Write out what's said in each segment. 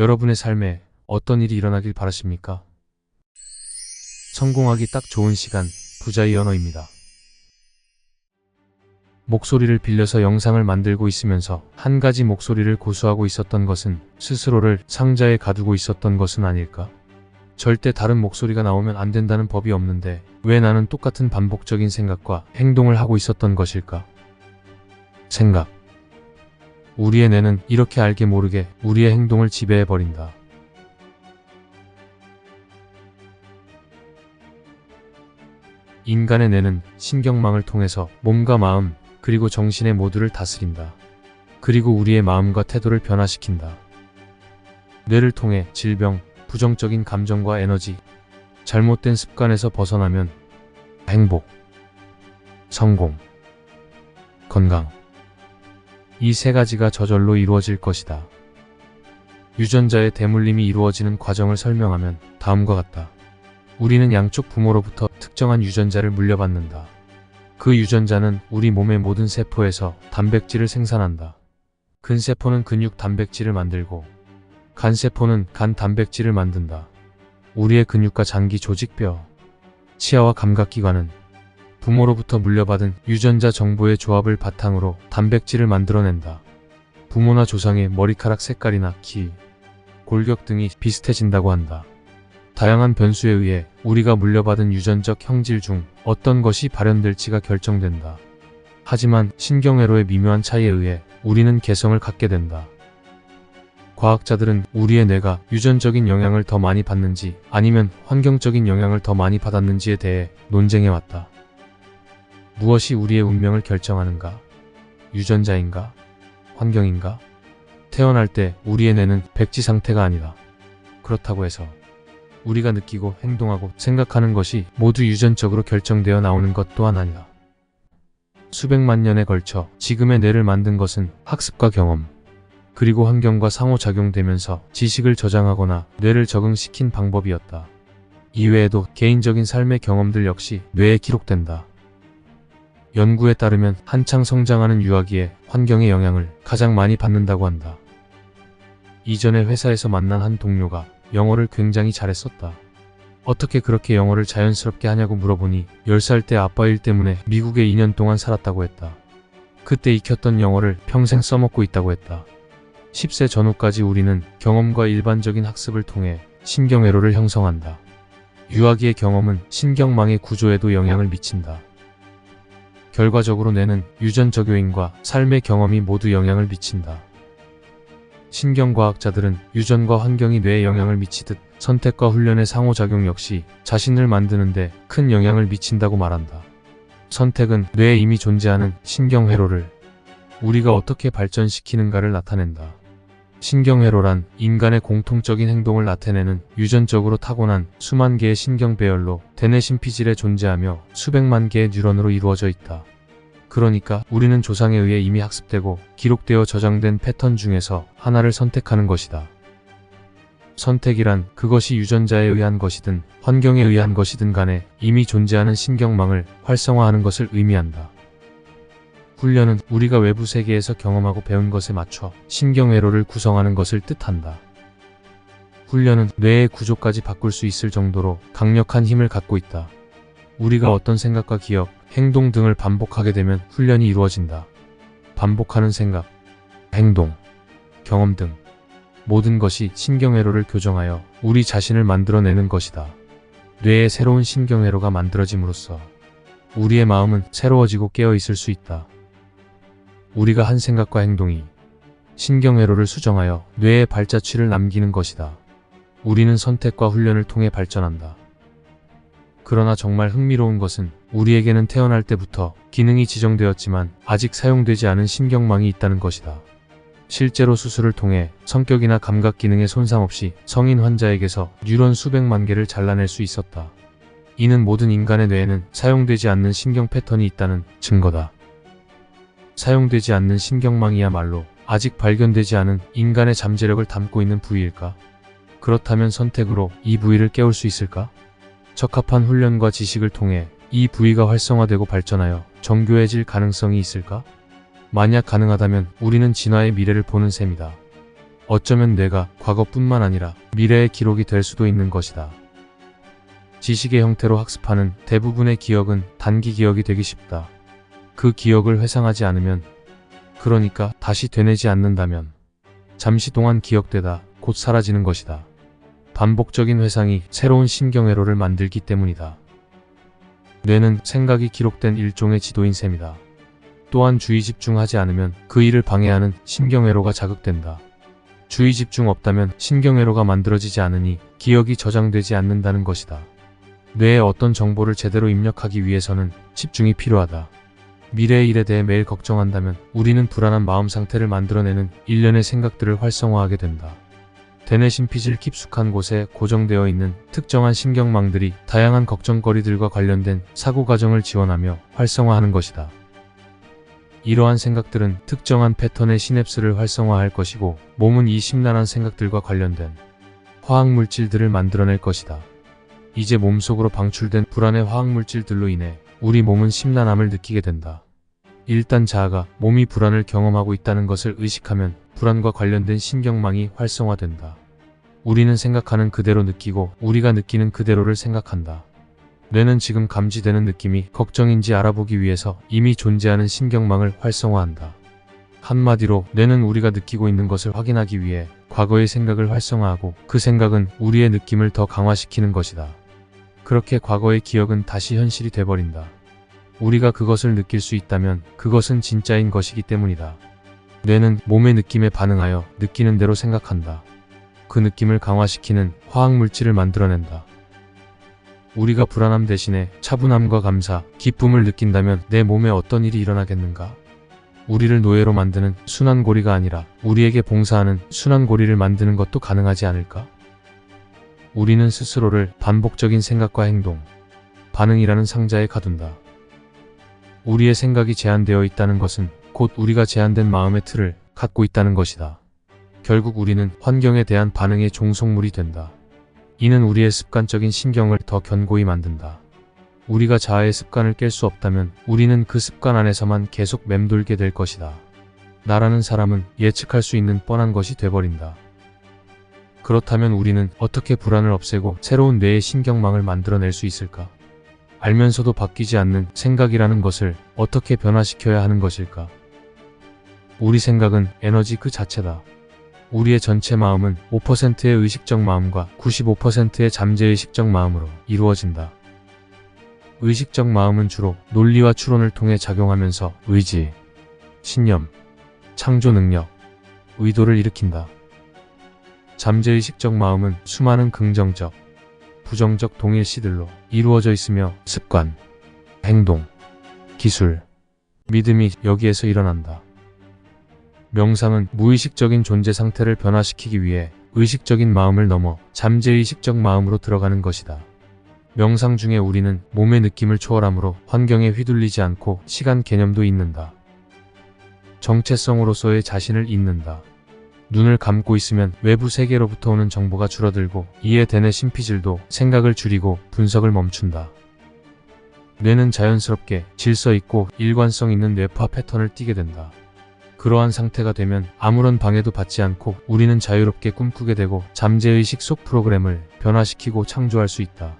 여러분의 삶에 어떤 일이 일어나길 바라십니까? 성공하기 딱 좋은 시간, 부자의 언어입니다. 목소리를 빌려서 영상을 만들고 있으면서 한 가지 목소리를 고수하고 있었던 것은 스스로를 상자에 가두고 있었던 것은 아닐까? 절대 다른 목소리가 나오면 안 된다는 법이 없는데 왜 나는 똑같은 반복적인 생각과 행동을 하고 있었던 것일까? 생각. 우리의 뇌는 이렇게 알게 모르게 우리의 행동을 지배해버린다. 인간의 뇌는 신경망을 통해서 몸과 마음, 그리고 정신의 모두를 다스린다. 그리고 우리의 마음과 태도를 변화시킨다. 뇌를 통해 질병, 부정적인 감정과 에너지, 잘못된 습관에서 벗어나면 행복, 성공, 건강. 이 세 가지가 저절로 이루어질 것이다. 유전자의 대물림이 이루어지는 과정을 설명하면 다음과 같다. 우리는 양쪽 부모로부터 특정한 유전자를 물려받는다. 그 유전자는 우리 몸의 모든 세포에서 단백질을 생산한다. 근세포는 근육 단백질을 만들고, 간세포는 간 단백질을 만든다. 우리의 근육과 장기 조직 뼈, 치아와 감각기관은 부모로부터 물려받은 유전자 정보의 조합을 바탕으로 단백질을 만들어낸다. 부모나 조상의 머리카락 색깔이나 키, 골격 등이 비슷해진다고 한다. 다양한 변수에 의해 우리가 물려받은 유전적 형질 중 어떤 것이 발현될지가 결정된다. 하지만 신경회로의 미묘한 차이에 의해 우리는 개성을 갖게 된다. 과학자들은 우리의 뇌가 유전적인 영향을 더 많이 받는지 아니면 환경적인 영향을 더 많이 받았는지에 대해 논쟁해왔다. 무엇이 우리의 운명을 결정하는가? 유전자인가? 환경인가? 태어날 때 우리의 뇌는 백지 상태가 아니다. 그렇다고 해서 우리가 느끼고 행동하고 생각하는 것이 모두 유전적으로 결정되어 나오는 것 또한 아니다. 수백만 년에 걸쳐 지금의 뇌를 만든 것은 학습과 경험, 그리고 환경과 상호작용되면서 지식을 저장하거나 뇌를 적응시킨 방법이었다. 이외에도 개인적인 삶의 경험들 역시 뇌에 기록된다. 연구에 따르면 한창 성장하는 유아기에 환경의 영향을 가장 많이 받는다고 한다. 이전에 회사에서 만난 한 동료가 영어를 굉장히 잘했었다. 어떻게 그렇게 영어를 자연스럽게 하냐고 물어보니 10살 때 아빠 일 때문에 미국에 2년 동안 살았다고 했다. 그때 익혔던 영어를 평생 써먹고 있다고 했다. 10세 전후까지 우리는 경험과 일반적인 학습을 통해 신경회로를 형성한다. 유아기의 경험은 신경망의 구조에도 영향을 미친다. 결과적으로 뇌는 유전적 요인과 삶의 경험이 모두 영향을 미친다. 신경과학자들은 유전과 환경이 뇌에 영향을 미치듯 선택과 훈련의 상호작용 역시 자신을 만드는데 큰 영향을 미친다고 말한다. 선택은 뇌에 이미 존재하는 신경회로를 우리가 어떻게 발전시키는가를 나타낸다. 신경회로란 인간의 공통적인 행동을 나타내는 유전적으로 타고난 수만 개의 신경배열로 대뇌 심피질에 존재하며 수백만 개의 뉴런으로 이루어져 있다. 그러니까 우리는 조상에 의해 이미 학습되고 기록되어 저장된 패턴 중에서 하나를 선택하는 것이다. 선택이란 그것이 유전자에 의한 것이든 환경에 의한 것이든 간에 이미 존재하는 신경망을 활성화하는 것을 의미한다. 훈련은 우리가 외부 세계에서 경험하고 배운 것에 맞춰 신경회로를 구성하는 것을 뜻한다. 훈련은 뇌의 구조까지 바꿀 수 있을 정도로 강력한 힘을 갖고 있다. 우리가 어떤 생각과 기억, 행동 등을 반복하게 되면 훈련이 이루어진다. 반복하는 생각, 행동, 경험 등 모든 것이 신경회로를 교정하여 우리 자신을 만들어내는 것이다. 뇌의 새로운 신경회로가 만들어짐으로써 우리의 마음은 새로워지고 깨어 있을 수 있다. 우리가 한 생각과 행동이 신경회로를 수정하여 뇌의 발자취를 남기는 것이다. 우리는 선택과 훈련을 통해 발전한다. 그러나 정말 흥미로운 것은 우리에게는 태어날 때부터 기능이 지정되었지만 아직 사용되지 않은 신경망이 있다는 것이다. 실제로 수술을 통해 성격이나 감각 기능에 손상 없이 성인 환자에게서 뉴런 수백만 개를 잘라낼 수 있었다. 이는 모든 인간의 뇌에는 사용되지 않는 신경 패턴이 있다는 증거다. 사용되지 않는 신경망이야말로 아직 발견되지 않은 인간의 잠재력을 담고 있는 부위일까? 그렇다면 선택으로 이 부위를 깨울 수 있을까? 적합한 훈련과 지식을 통해 이 부위가 활성화되고 발전하여 정교해질 가능성이 있을까? 만약 가능하다면 우리는 진화의 미래를 보는 셈이다. 어쩌면 뇌가 과거뿐만 아니라 미래의 기록이 될 수도 있는 것이다. 지식의 형태로 학습하는 대부분의 기억은 단기 기억이 되기 쉽다. 그 기억을 회상하지 않으면, 그러니까 다시 되뇌지 않는다면, 잠시 동안 기억되다 곧 사라지는 것이다. 반복적인 회상이 새로운 신경회로를 만들기 때문이다. 뇌는 생각이 기록된 일종의 지도인 셈이다. 또한 주의 집중하지 않으면 그 일을 방해하는 신경회로가 자극된다. 주의 집중 없다면 신경회로가 만들어지지 않으니 기억이 저장되지 않는다는 것이다. 뇌에 어떤 정보를 제대로 입력하기 위해서는 집중이 필요하다. 미래의 일에 대해 매일 걱정한다면 우리는 불안한 마음 상태를 만들어내는 일련의 생각들을 활성화하게 된다. 대뇌 심피질 깊숙한 곳에 고정되어 있는 특정한 신경망들이 다양한 걱정거리들과 관련된 사고 과정을 지원하며 활성화하는 것이다. 이러한 생각들은 특정한 패턴의 시냅스를 활성화할 것이고 몸은 이 심란한 생각들과 관련된 화학물질들을 만들어낼 것이다. 이제 몸속으로 방출된 불안의 화학물질들로 인해 우리 몸은 심란함을 느끼게 된다. 일단 자아가 몸이 불안을 경험하고 있다는 것을 의식하면 불안과 관련된 신경망이 활성화된다. 우리는 생각하는 그대로 느끼고 우리가 느끼는 그대로를 생각한다. 뇌는 지금 감지되는 느낌이 걱정인지 알아보기 위해서 이미 존재하는 신경망을 활성화한다. 한마디로 뇌는 우리가 느끼고 있는 것을 확인하기 위해 과거의 생각을 활성화하고 그 생각은 우리의 느낌을 더 강화시키는 것이다. 그렇게 과거의 기억은 다시 현실이 돼버린다. 우리가 그것을 느낄 수 있다면 그것은 진짜인 것이기 때문이다. 뇌는 몸의 느낌에 반응하여 느끼는 대로 생각한다. 그 느낌을 강화시키는 화학물질을 만들어낸다. 우리가 불안함 대신에 차분함과 감사, 기쁨을 느낀다면 내 몸에 어떤 일이 일어나겠는가? 우리를 노예로 만드는 순환고리가 아니라 우리에게 봉사하는 순환고리를 만드는 것도 가능하지 않을까? 우리는 스스로를 반복적인 생각과 행동, 반응이라는 상자에 가둔다. 우리의 생각이 제한되어 있다는 것은 곧 우리가 제한된 마음의 틀을 갖고 있다는 것이다. 결국 우리는 환경에 대한 반응의 종속물이 된다. 이는 우리의 습관적인 신경을 더 견고히 만든다. 우리가 자아의 습관을 깰 수 없다면 우리는 그 습관 안에서만 계속 맴돌게 될 것이다. 나라는 사람은 예측할 수 있는 뻔한 것이 돼버린다. 그렇다면 우리는 어떻게 불안을 없애고 새로운 뇌의 신경망을 만들어낼 수 있을까? 알면서도 바뀌지 않는 생각이라는 것을 어떻게 변화시켜야 하는 것일까? 우리 생각은 에너지 그 자체다. 우리의 전체 마음은 5%의 의식적 마음과 95%의 잠재의식적 마음으로 이루어진다. 의식적 마음은 주로 논리와 추론을 통해 작용하면서 의지, 신념, 창조 능력, 의도를 일으킨다. 잠재의식적 마음은 수많은 긍정적, 부정적 동일시들로 이루어져 있으며 습관, 행동, 기술, 믿음이 여기에서 일어난다. 명상은 무의식적인 존재 상태를 변화시키기 위해 의식적인 마음을 넘어 잠재의식적 마음으로 들어가는 것이다. 명상 중에 우리는 몸의 느낌을 초월함으로 환경에 휘둘리지 않고 시간 개념도 잊는다. 정체성으로서의 자신을 잊는다. 눈을 감고 있으면 외부 세계로부터 오는 정보가 줄어들고 이에 대내 심피질도 생각을 줄이고 분석을 멈춘다. 뇌는 자연스럽게 질서 있고 일관성 있는 뇌파 패턴을 띠게 된다. 그러한 상태가 되면 아무런 방해도 받지 않고 우리는 자유롭게 꿈꾸게 되고 잠재의식 속 프로그램을 변화시키고 창조할 수 있다.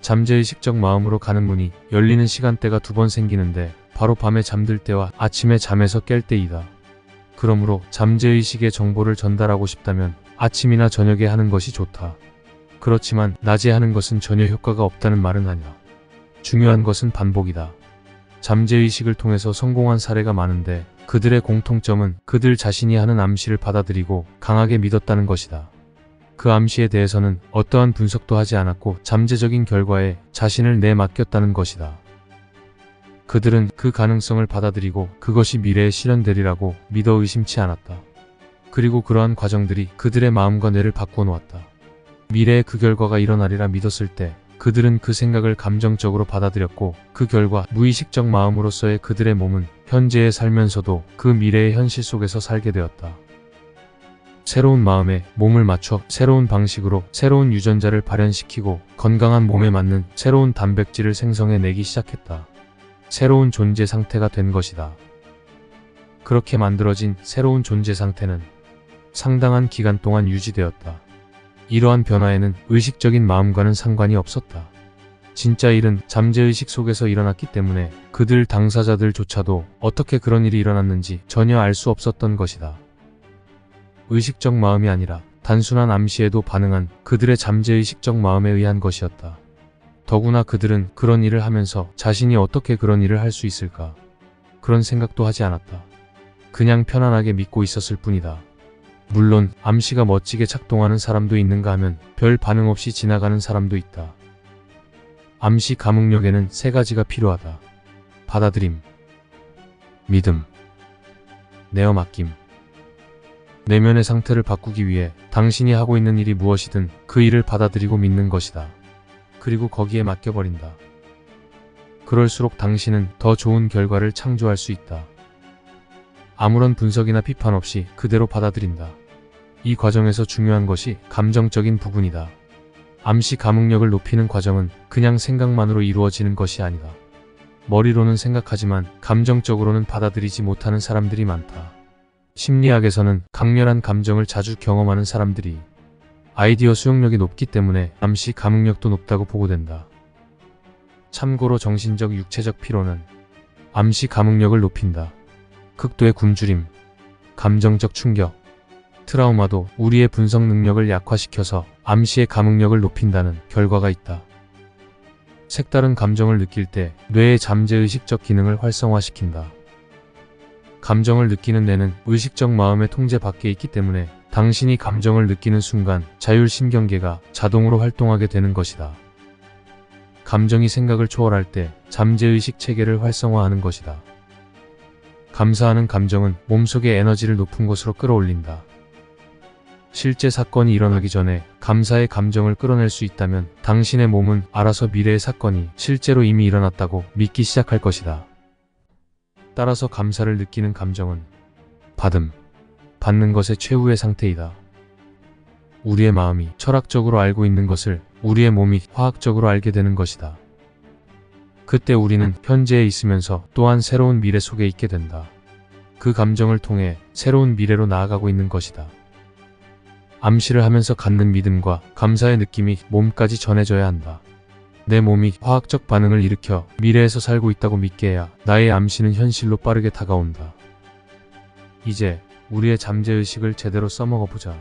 잠재의식적 마음으로 가는 문이 열리는 시간대가 두 번 생기는데 바로 밤에 잠들 때와 아침에 잠에서 깰 때이다. 그러므로 잠재의식의 정보를 전달하고 싶다면 아침이나 저녁에 하는 것이 좋다. 그렇지만 낮에 하는 것은 전혀 효과가 없다는 말은 아니야. 중요한 것은 반복이다. 잠재의식을 통해서 성공한 사례가 많은데 그들의 공통점은 그들 자신이 하는 암시를 받아들이고 강하게 믿었다는 것이다. 그 암시에 대해서는 어떠한 분석도 하지 않았고 잠재적인 결과에 자신을 내맡겼다는 것이다. 그들은 그 가능성을 받아들이고 그것이 미래에 실현되리라고 믿어 의심치 않았다. 그리고 그러한 과정들이 그들의 마음과 뇌를 바꾸어 놓았다. 미래에 그 결과가 일어나리라 믿었을 때 그들은 그 생각을 감정적으로 받아들였고 그 결과 무의식적 마음으로서의 그들의 몸은 현재에 살면서도 그 미래의 현실 속에서 살게 되었다. 새로운 마음에 몸을 맞춰 새로운 방식으로 새로운 유전자를 발현시키고 건강한 몸에 맞는 새로운 단백질을 생성해 내기 시작했다. 새로운 존재 상태가 된 것이다. 그렇게 만들어진 새로운 존재 상태는 상당한 기간 동안 유지되었다. 이러한 변화에는 의식적인 마음과는 상관이 없었다. 진짜 일은 잠재의식 속에서 일어났기 때문에 그들 당사자들조차도 어떻게 그런 일이 일어났는지 전혀 알 수 없었던 것이다. 의식적 마음이 아니라 단순한 암시에도 반응한 그들의 잠재의식적 마음에 의한 것이었다. 더구나 그들은 그런 일을 하면서 자신이 어떻게 그런 일을 할 수 있을까? 그런 생각도 하지 않았다. 그냥 편안하게 믿고 있었을 뿐이다. 물론 암시가 멋지게 작동하는 사람도 있는가 하면 별 반응 없이 지나가는 사람도 있다. 암시 감흥력에는 세 가지가 필요하다. 받아들임, 믿음, 내어 맡김. 내면의 상태를 바꾸기 위해 당신이 하고 있는 일이 무엇이든 그 일을 받아들이고 믿는 것이다. 그리고 거기에 맡겨버린다. 그럴수록 당신은 더 좋은 결과를 창조할 수 있다. 아무런 분석이나 비판 없이 그대로 받아들인다. 이 과정에서 중요한 것이 감정적인 부분이다. 암시 감흥력을 높이는 과정은 그냥 생각만으로 이루어지는 것이 아니다. 머리로는 생각하지만 감정적으로는 받아들이지 못하는 사람들이 많다. 심리학에서는 강렬한 감정을 자주 경험하는 사람들이 아이디어 수용력이 높기 때문에 암시 감흥력도 높다고 보고된다. 참고로 정신적 육체적 피로는 암시 감흥력을 높인다. 극도의 굶주림, 감정적 충격, 트라우마도 우리의 분석 능력을 약화시켜서 암시의 감흥력을 높인다는 결과가 있다. 색다른 감정을 느낄 때 뇌의 잠재의식적 기능을 활성화시킨다. 감정을 느끼는 뇌는 의식적 마음의 통제 밖에 있기 때문에 당신이 감정을 느끼는 순간 자율신경계가 자동으로 활동하게 되는 것이다. 감정이 생각을 초월할 때 잠재의식 체계를 활성화하는 것이다. 감사하는 감정은 몸속의 에너지를 높은 곳으로 끌어올린다. 실제 사건이 일어나기 전에 감사의 감정을 끌어낼 수 있다면 당신의 몸은 알아서 미래의 사건이 실제로 이미 일어났다고 믿기 시작할 것이다. 따라서 감사를 느끼는 감정은 받음, 받는 것의 최후의 상태이다. 우리의 마음이 철학적으로 알고 있는 것을 우리의 몸이 화학적으로 알게 되는 것이다. 그때 우리는 현재에 있으면서 또한 새로운 미래 속에 있게 된다. 그 감정을 통해 새로운 미래로 나아가고 있는 것이다. 암시를 하면서 갖는 믿음과 감사의 느낌이 몸까지 전해져야 한다. 내 몸이 화학적 반응을 일으켜 미래에서 살고 있다고 믿게 해야 나의 암시는 현실로 빠르게 다가온다. 이제 우리의 잠재의식을 제대로 써먹어 보자.